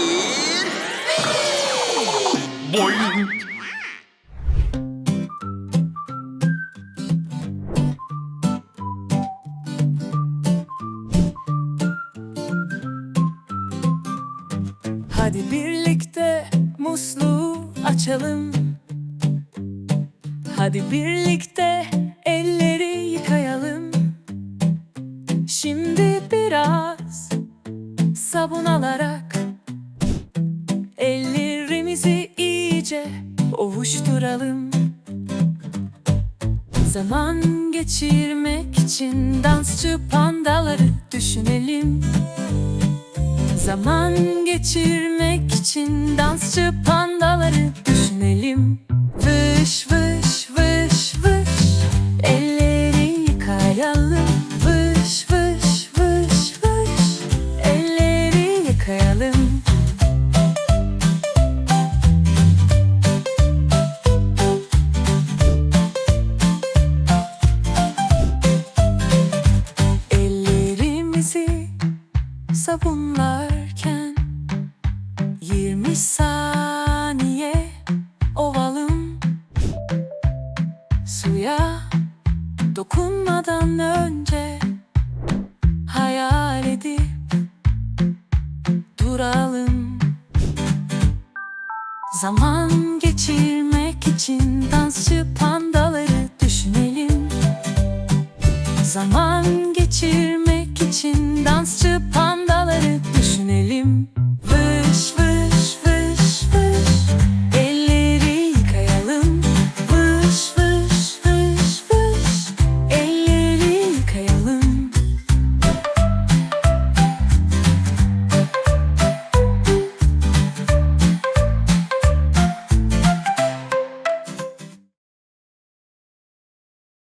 bir... Boing. Hadi birlikte musluğu açalım. Hadi birlikte elleri yıkayalım. Şimdi biraz sabun alarak ellerimizi iyice ovuşturalım. Zaman geçirmek için dansçı pandaları düşünelim. Zaman geçirmek için dansçı pandaları sabunlarken 20 saniye ovalım. Suya dokunmadan önce hayal edip duralım. Zaman geçirmek için dansçı pandaları düşünelim. Zaman geçirmek için dansçı panda